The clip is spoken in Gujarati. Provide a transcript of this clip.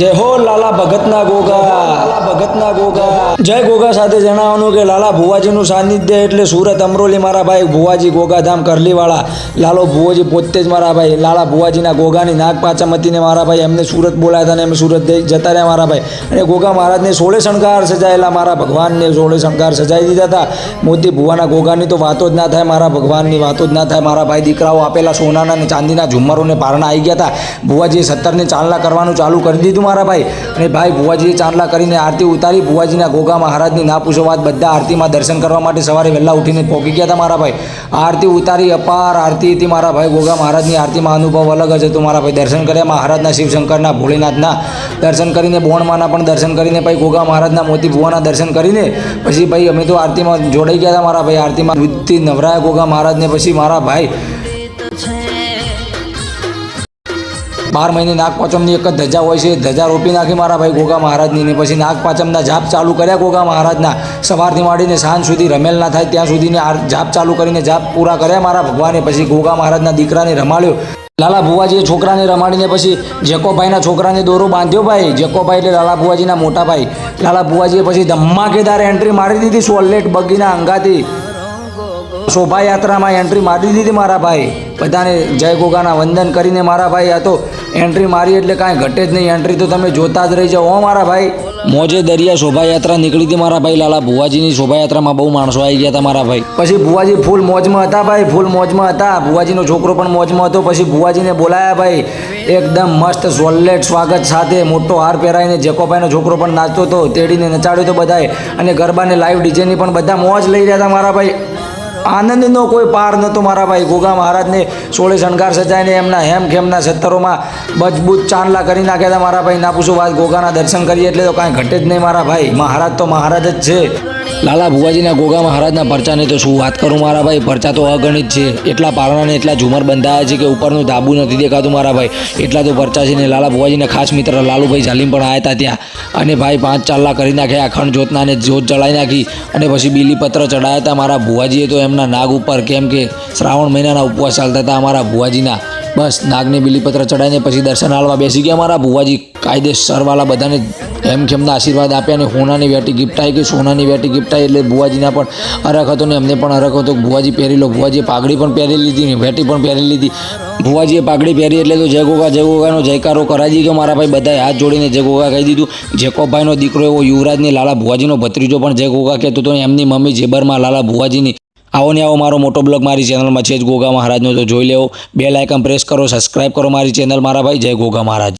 જય હો લાલા ભગતના ગોગા. ભગતના ગોગા જય ગોગા સાથે જણાવવાનું કે લાલા ભુવાજીનું સાનિધ્ય એટલે સુરત અમરોલી મારા ભાઈ ભુવાજી ગોગાધામ કરલીવાળા. લાલો ભુવાજી પોતે જ મારા ભાઈ. લાલા ભુવાજીના ગોગાની નાગ પાચમતીને મારા ભાઈ. એમને સુરત બોલાયા હતા ને એમ સુરત જતા રહ્યા મારા ભાઈ. અને ગોગા મહારાજને સોળે શણગાર સજાયેલા મારા ભગવાનને સોળે શણગાર સજાઈ દીધા હતા. મોતી ભુવાના ગોગાની તો વાતો જ ના થાય, મારા ભગવાનની વાતો જ ના થાય. મારા ભાઈ દીકરાઓ આપેલા સોનાના અને ચાંદીના ઝુમ્મરોને પારણા આવી ગયા હતા. ભુવાજીએ સત્તરને ચાલના કરવાનું ચાલુ કરી દીધું. મારા ભાઈ. અને ભાઈ, ભુવાજીએ ચાંદલા કરીને આરતી ઉતારી. ભુવાજીના ગોગા મહારાજની ના પૂછો વાત, બધા આરતીમાં દર્શન કરવા માટે સવારે વહેલા ઉઠીને પહોંચી ગયા હતા મારા ભાઈ. આરતી ઉતારી, અપાર આરતી હતી મારા ભાઈ. ગોગા મહારાજની આરતીમાં અનુભવ અલગ જ હતો મારા ભાઈ. દર્શન કર્યા. મહારાજના શિવશંકરના, ભોળેનાથના દર્શન કરીને, બોણમાના પણ દર્શન કરીને ભાઈ ગોગા મહારાજના મોતી ભુવાના દર્શન કરીને, પછી ભાઈ અમે તો આરતીમાં જોડાઈ ગયા હતા મારા ભાઈ. આરતીમાં દૂધથી નવરાયા ગોગા મહારાજને, પછી મારા ભાઈ. બાર મહિને નાગપાચમની એક જ ધજા હોય છે. ધજા રોપી નાખી મારા ભાઈ ગોગા મહારાજની ને પછી નાગપાચમના જાપ ચાલુ કર્યા ગોગા મહારાજના. સવારથી માંડીને સાંજ સુધી રમેલ ના થાય ત્યાં સુધીને આ જાપ ચાલુ કરીને જાપ પૂરા કર્યા મારા ભગવાને. પછી ગોગા મહારાજના દીકરાને રમાડ્યો. લાલા ભુવાજીએ છોકરાને રમાડીને પછી જેકોભાઈના છોકરાને દોરો બાંધ્યો ભાઈ. જેકોભાઈ એટલે લાલા ભુવાજીના મોટા ભાઈ. લાલા ભુવાજીએ પછી ધમાકેદાર એન્ટ્રી મારી દીધી. સોલેટ બગીના અંગાથી શોભાયાત્રામાં એન્ટ્રી મારી દીધી મારા ભાઈ બધાને જય ગોગાના વંદન કરીને મારા ભાઈ આ તો એન્ટ્રી મારી એટલે કાંઈ ઘટે જ નહીં. એન્ટ્રી તો તમે જોતા જ રહી જાઓ. હો મારા ભાઈ. મોજે દરિયા શોભાયાત્રા નીકળી હતી મારા ભાઈ. લાલા ભુવાજીની શોભાયાત્રામાં બહુ માણસો આવી ગયા હતા મારા ભાઈ. પછી ભુવાજી ફૂલ મોજમાં હતા ભાઈ. ફૂલ મોજમાં હતા. ભુવાજીનો છોકરો પણ મોજમાં હતો. પછી ભુવાજીને બોલાયા ભાઈ. એકદમ મસ્ત સોલેટ સ્વાગત સાથે મોટો હાર પહેરાઈને જેકોભાઈનો છોકરો પણ નાચતો હતો. તેડીને નચાડ્યો હતો બધાએ. અને ગરબાને લાઈવ ડીજેની પણ બધા મોજ લઈ રહ્યા હતા મારા ભાઈ. આનંદનો કોઈ પાર નહોતો મારા ભાઈ. ગોગા મહારાજને સોળે શણગાર સજાઈને એમના હેમ ખેમના સત્તરોમાં મજબૂત ચાંદલા કરી નાખ્યા હતા. મારા ભાઈ, ના પૂછું વાત ગોગાના દર્શન કરીએ એટલે તો કાંઈ ઘટે જ નહીં મારા ભાઈ. મહારાજ તો મહારાજ જ છે. લાલા ભુવાજીના ગોગા મહારાજના પરચાની તો શું વાત કરું મારા ભાઈ? પરચા તો અગણિત છે. એટલા પારણાને એટલા ઝુમર બંધાયા છે કે ઉપરનું ધાબુ નથી દેખાતું મારા ભાઈ. એટલા તો પરચા છે ને લાલા ભુવાજીના ખાસ મિત્ર લાલુભાઈ જાલીમ પણ આવ્યા હતા ત્યાં. અને ભાઈ પાંચ ચાલ્લા કરી નાખ્યા અખંડ જ્યોતનાને જ્યોત જળાઈ નાખી અને પછી બીલીપત્ર ચડાયા હતા. મારા ભુવાજીએ તો એમના નાગ ઉપર કેમ કે શ્રાવણ મહિનાના ઉપવાસ ચાલતા હતા અમારા ભુવાજીના. બસ નાગને બિલીપત્ર ચડાવીને પછી દર્શન હાલવા બેસી ગયા મારા ભુવાજી. કાયદેસરવાળા બધાને એમ કેમના આશીર્વાદ આપ્યા અને સોનાની વેટી ગિફ્ટ આવી કે સોનાની વેટી ગિફ્ટ આવી એટલે ભુવાજીના પણ અરખ હતો ને એમને પણ અરખ હતો. ભુવાજી પહેરી લો, ભુવાજીએ પાઘડી પણ પહેરી લીધી ને વેટી પણ પહેરી લીધી. ભુવાજીએ પાઘડી પહેરી એટલે તો જય ગોગા, જય ગોગાનો જયકારો કરાવી દીધો મારા ભાઈ બધાએ હાથ જોડીને જય ગોગા કહી દીધું. જેકોભાઈનો દીકરો એવો યુવરાજને લાલા ભુવાજીનો ભત્રીજો પણ જય ગોગા કહેતો હતો એમની મમ્મી જેબરમાં લાલા ભુવાજીની આવો ને આવો, મારો મોટો બ્લોગ મારી ચેનલમાં છે જ ગોગા મહારાજનો, તો જોઈ લેવો. બે લાઇકન પ્રેસ કરો સબસ્ક્રાઈબ કરો મારી ચેનલ, મારા ભાઈ. જય ગોગા મહારાજ.